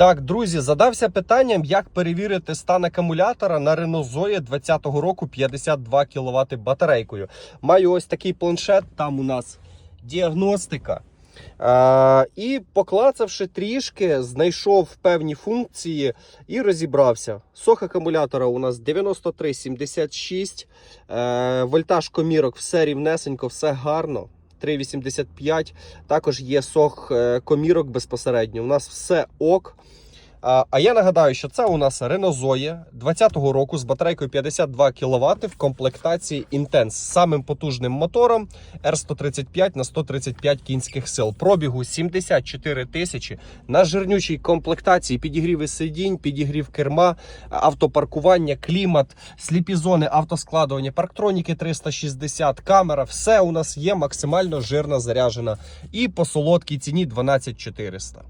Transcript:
Так, друзі, задався питанням, як перевірити стан акумулятора на Renault Zoe 20-го року 52 кВт батарейкою. Маю ось такий планшет, там у нас діагностика. Е, і поклацавши трішки, знайшов певні функції і розібрався. Сох акумулятора у нас 9376, е, вольтаж комірок, все рівнесенько, все гарно. 3,85. Також є сох е, комірок безпосередньо. У нас все ок. А, я нагадаю, що це у нас Renault Zoe 20-го року з батарейкою 52 кВт в комплектації Intense з самим потужним мотором R135 на 135 кінських сил. Пробігу 74 тисячі на жирнючій комплектації, підігріви сидінь, підігрів керма, автопаркування, клімат, сліпі зони, автоскладування, парктроніки 360, камера. Все у нас є максимально жирно заряджена. І по солодкій ціні 12400.